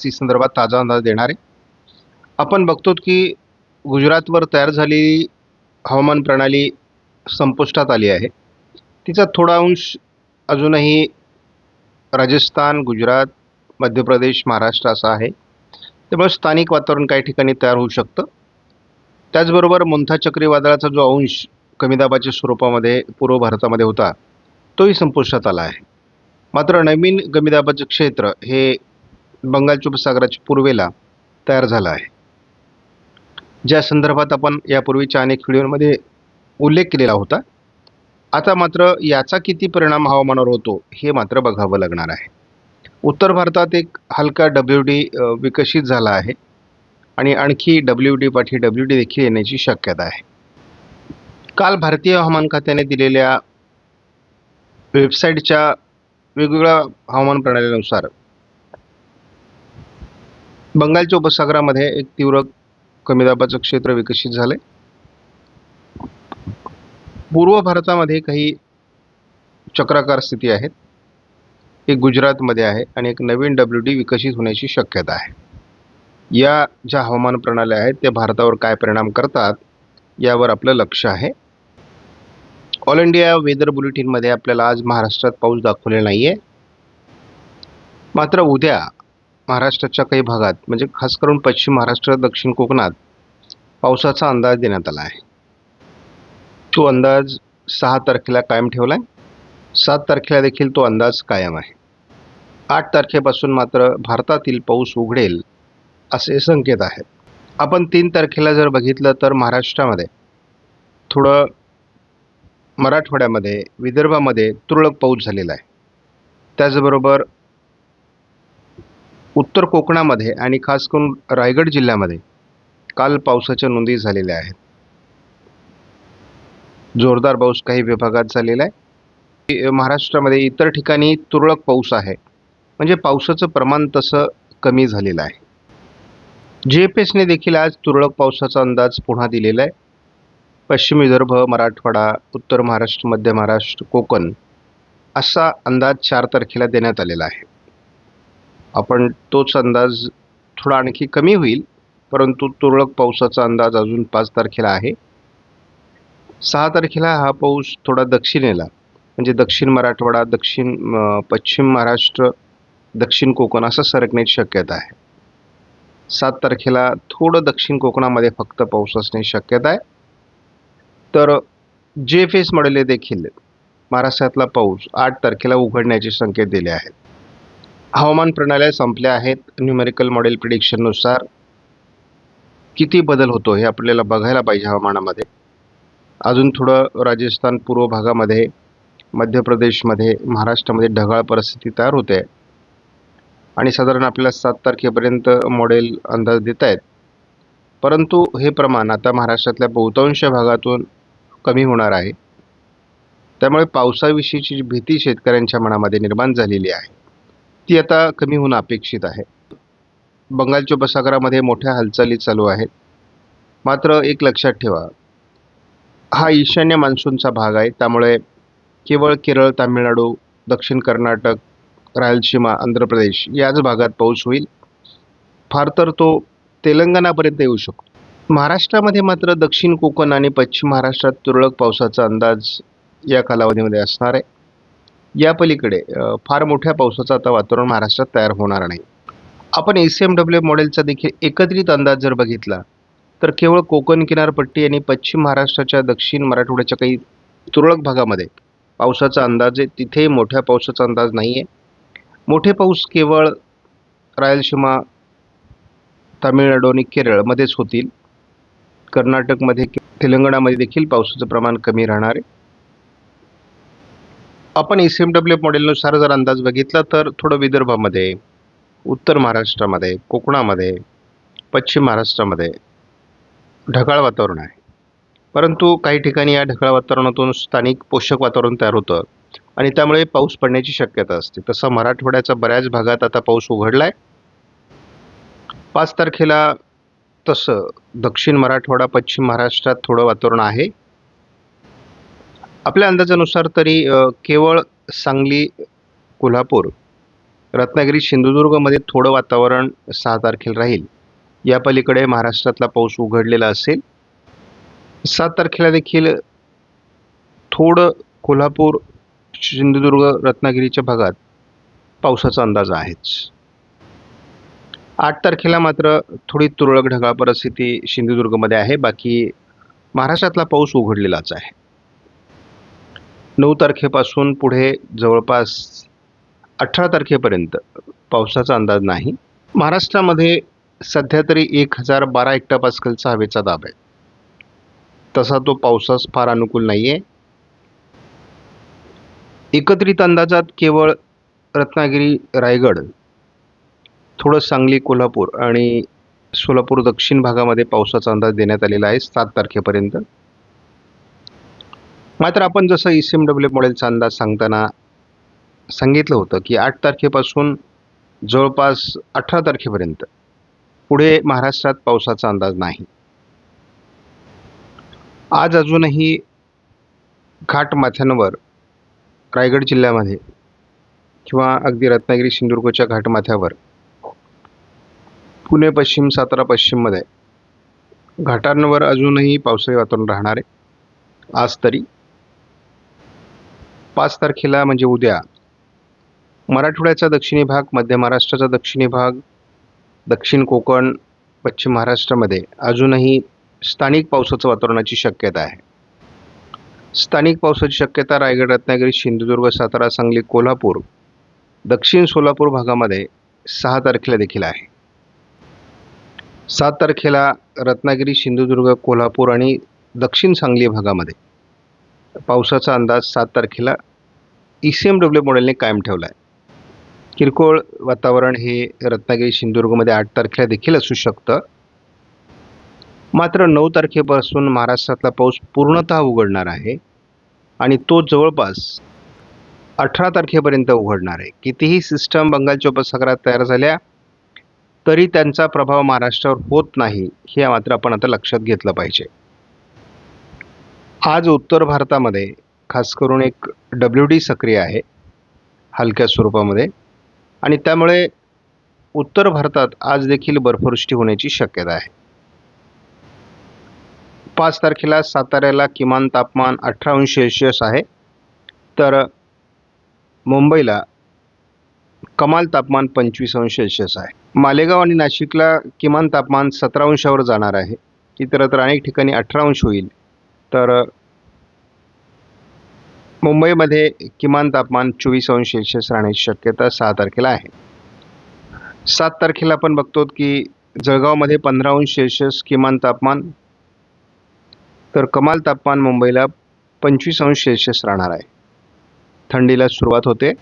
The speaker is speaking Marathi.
परिस्थिती संदर्भात ताजा अंदाज देणार. आहे आपण बघतो की गुजरातवर तयार झालेली हवामान प्रणाली संपुष्टात आली आहे. तिचा थोडा अंश अजूनही राजस्थान गुजरात मध्य प्रदेश महाराष्ट्र असा आहे. त्यामुळे स्थानिक वातावरण काही ठिकाणी तयार होऊ शकतं. त्याचबरोबर मुंथा चक्रीवादळाचा जो अंश कमी दाबाच्या स्वरूपामध्ये पूर्व भारतामध्ये होता तोही संपुष्टात आला आहे. मात्र नवीन कमी दाबाचं क्षेत्र हे बंगालच्या उपसागराच्या पूर्वेला तयार झाला आहे. ज्या संदर्भात आपण यापूर्वीच्या अनेक व्हिडिओमध्ये उल्लेख केलेला होता आता मात्र याचा किती परिणाम हवामानावर होतो हे मात्र बघावं लागणार आहे. उत्तर भारतात एक हलका डब्ल्यू डी विकसित झाला आहे आणि आणखी डब्ल्यू डी पाठी डब्ल्यू डी देखील येण्याची शक्यता आहे. काल भारतीय हवामान खात्याने दिलेल्या वेबसाईटच्या वेगवेगळ्या हवामान प्रणालीनुसार बंगालच्या उपसागरामध्ये एक तीव्र कमी दाबाचं क्षेत्र विकसित झाले पूर्व भारतामध्ये काही चक्राकार स्थिती आहेत. एक गुजरातमध्ये आहे आणि एक नवीन डब्ल्यू डी विकसित होण्याची शक्यता आहे. या ज्या हवामान प्रणाल्या आहेत त्या भारतावर काय परिणाम करतात यावर आपलं लक्ष आहे. ऑल इंडिया वेदर बुलेटिनमध्ये आपल्याला आज महाराष्ट्रात पाऊस दाखवलेला नाही आहे मात्र उद्या महाराष्ट्राच्या काही भागात म्हणजे खास करून पश्चिम महाराष्ट्र दक्षिण कोकणात पावसाचा अंदाज देण्यात आला आहे. तो अंदाज सहा तारखेला कायम ठेवला आहे सात तारखेला देखील तो अंदाज कायम आहे. आठ तारखेपासून मात्र भारतातील पाऊस उघडेल असे संकेत आहेत. आपण तीन तारखेला जर बघितलं तर महाराष्ट्रामध्ये थोडं मराठवाड्यामध्ये विदर्भामध्ये तुरळक पाऊस झालेला आहे. त्याचबरोबर उत्तर कोकणामध्ये आणि खास करून रायगड जिल्ह्यामध्ये काल पावसाच्या नोंदी झालेल्या आहेत. जोरदार पाऊस काही विभागात झालेला आहे. महाराष्ट्रामध्ये इतर ठिकाणी तुरळक पाऊस आहे. म्हणजे पावसाचं प्रमाण तसं कमी झालेलं आहे. जी एफ एसने देखील आज तुरळक पावसाचा अंदाज पुन्हा दिलेला आहे. पश्चिम विदर्भ मराठवाडा उत्तर महाराष्ट्र मध्य महाराष्ट्र कोकण असा अंदाज चार तारखेला देण्यात आलेला आहे. आपण तोच अंदाज थोडा आणखी कमी होईल परंतु तुरळक पावसाचा अंदाज अजून पाच तारखेला आहे. सहा तारखेला हा पाऊस थोडा दक्षिणेला म्हणजे दक्षिण मराठवाडा दक्षिण पश्चिम महाराष्ट्र दक्षिण कोकण असं सरकण्याची शक्यता आहे. सात तारखेला थोडं दक्षिण कोकणामध्ये फक्त पाऊस असण्याची शक्यता आहे. तर जे एफ एस मॉडेल देखील महाराष्ट्रातला पाऊस आठ तारखेला उघडण्याचे संकेत दिले आहेत. हवामान प्रणाल्या संपल्या आहेत. न्यूमेरिकल मॉडेल प्रिडिक्शननुसार किती बदल होतो हे आपल्याला बघायला पाहिजे हवामानामध्ये. अजून थोडं राजस्थान पूर्व भागामध्ये मध्य प्रदेशमध्ये महाराष्ट्रामध्ये ढगाळ परिस्थिती तयार होते. आणि साधारण आपल्याला सात तारखेपर्यंत मॉडेल अंदाज देत आहेत. परंतु हे प्रमाण आता महाराष्ट्रातल्या बहुतांश भागातून कमी होणार आहे. त्यामुळे पावसाविषयीची भीती शेतकऱ्यांच्या मनामध्ये निर्माण झालेली आहे. ती आता कमी होणं अपेक्षित आहे. बंगालच्या उपसागरामध्ये मोठ्या हालचाली चालू आहेत. मात्र एक लक्षात ठेवा हा ईशान्य मान्सूनचा भाग आहे. त्यामुळे केवळ केरळ तामिळनाडू दक्षिण कर्नाटक रायलसीमा आंध्र प्रदेश याच भागात पाऊस होईल. फार तर तो तेलंगणापर्यंत येऊ शकतो. महाराष्ट्रामध्ये मात्र दक्षिण कोकण आणि पश्चिम महाराष्ट्रात तुरळक पावसाचा अंदाज या कालावधीमध्ये असणार आहे. या पलीकडे फार मोठ्या पावसाचं आता वातावरण महाराष्ट्रात तयार होणार नाही. आपण ए सी एम डब्ल्यू मॉडेलचा देखील एकत्रित अंदाज जर बघितला तर केवळ कोकण किनारपट्टी आणि पश्चिम महाराष्ट्राच्या दक्षिण मराठवाड्याच्या काही तुरळक भागामध्ये पावसाचा अंदाज आहे. तिथे मोठ्या पावसाचा अंदाज नाही आहे मोठे पाऊस केवळ रायलसीमा तामिळनाडू आणि केरळमध्येच होतील. कर्नाटकमध्ये तेलंगणामध्ये देखील पावसाचं प्रमाण कमी राहणार आहे. आपण एस एम डब्ल्यू मॉडेलनुसार जर अंदाज बघितला तर थोडं विदर्भामध्ये उत्तर महाराष्ट्रामध्ये कोकणामध्ये पश्चिम महाराष्ट्रामध्ये ढगाळ वातावरण आहे. परंतु काही ठिकाणी या ढगाळ वातावरणातून स्थानिक पोषक वातावरण तयार होतं आणि त्यामुळे पाऊस पडण्याची शक्यता असते. तसं मराठवाड्याचा बऱ्याच भागात आता पाऊस उघडला आहे पाच तारखेला तसं दक्षिण मराठवाडा पश्चिम महाराष्ट्रात थोडं वातावरण आहे. आपल्या अंदाजानुसार तरी केवळ सांगली कोल्हापूर रत्नागिरी सिंधुदुर्गमध्ये थोडं वातावरण सहा तारखेला राहील. या पलीकडे महाराष्ट्रातला पाऊस उघडलेला असेल. सात तारखेला देखील थोडं कोल्हापूर सिंधुदुर्ग रत्नागिरीच्या भागात पावसाचा अंदाज आहेच. आठ तारखेला मात्र थोडी तुरळक ढगाळ परिस्थिती सिंधुदुर्गमध्ये आहे. बाकी महाराष्ट्रातला पाऊस उघडलेलाच आहे. नऊ तारखेपासून पुढे जवळपास अठरा तारखेपर्यंत पावसाचा अंदाज नाही. महाराष्ट्रामध्ये सध्या तरी एक हजार बारा हेक्टर हवेचा दाब आहे. तसा तो पावसास फार अनुकूल नाही आहे एकत्रित अंदाजात केवळ रत्नागिरी रायगड थोडं सांगली कोल्हापूर आणि सोलापूर दक्षिण भागामध्ये पावसाचा अंदाज देण्यात आलेला आहे सात तारखेपर्यंत. मात्र आपण जसं ई सी एम डब्ल्यू मॉडेलचा अंदाज सांगताना सांगितलं होतं की आठ तारखेपासून जवळपास अठरा तारखेपर्यंत पुढे महाराष्ट्रात पावसाचा अंदाज नाही. आज अजूनही घाटमाथ्यांवर रायगड जिल्ह्यामध्ये किंवा अगदी रत्नागिरी सिंधुदुर्गच्या घाटमाथ्यावर पुणे पश्चिम सातारा पश्चिममध्ये घाटांवर अजूनही पावसाळी वातावरण राहणार आहे. आज तरी पाच तारखेला म्हणजे उद्या. मराठवाड्याचा दक्षिणी भाग मध्य महाराष्ट्राचा दक्षिणी भाग दक्षिण कोकण पश्चिम महाराष्ट्रामध्ये अजूनही स्थानिक पावसाचं वातावरणाची शक्यता आहे. स्थानिक पावसाची शक्यता रायगड रत्नागिरी सिंधुदुर्ग सातारा सांगली कोल्हापूर दक्षिण सोलापूर भागामध्ये सहा तारखेला देखील आहे. सात तारखेला रत्नागिरी सिंधुदुर्ग कोल्हापूर आणि दक्षिण सांगली भागामध्ये पावसाचा अंदाज सात तारखेला ई सी एम डब्ल्यू मॉडेलने कायम ठेवला आहे किरकोळ वातावरण हे रत्नागिरी सिंधुदुर्गमध्ये आठ तारखेला देखील असू शकतं. मात्र नऊ तारखेपासून महाराष्ट्रातला पाऊस पूर्णतः उघडणार आहे आणि तो जवळपास अठरा तारखेपर्यंत उघडणार आहे. कितीही सिस्टम बंगालच्या उपसागरात तयार झाल्या तरी त्यांचा प्रभाव महाराष्ट्रावर होत नाही हे मात्र आपण आता लक्षात घेतलं पाहिजे. आज उत्तर भारतामध्ये खास करून एक डब्ल्यू डी सक्रिय आहे हलक्या स्वरूपामध्ये. आणि त्यामुळे उत्तर भारतात आज देखील बर्फवृष्टी होण्याची शक्यता आहे. पाच तारखेला साताऱ्याला किमान तापमान अठरा अंश सेल्शियस आहे. तर मुंबईला कमाल तापमान पंचवीस अंश सेल्सिअस आहे. मालेगाव आणि नाशिकला किमान तापमान सतरा अंशावर जाणार आहे. इतरत्र अनेक ठिकाणी अठरा अंश होईल. तर मुंबईमध्ये किमान तापमान चोवीस अंश सेल्सिअस राहण्याची शक्यता सहा तारखेला आहे. सात तारखेला आपण बघतो की जळगावमध्ये पंधरा अंश सेल्सिअस किमान तापमान तर कमाल तापमान मुंबईला पंचवीस अंश सेल्सिअस राहणार आहे. थंडीला सुरुवात होते.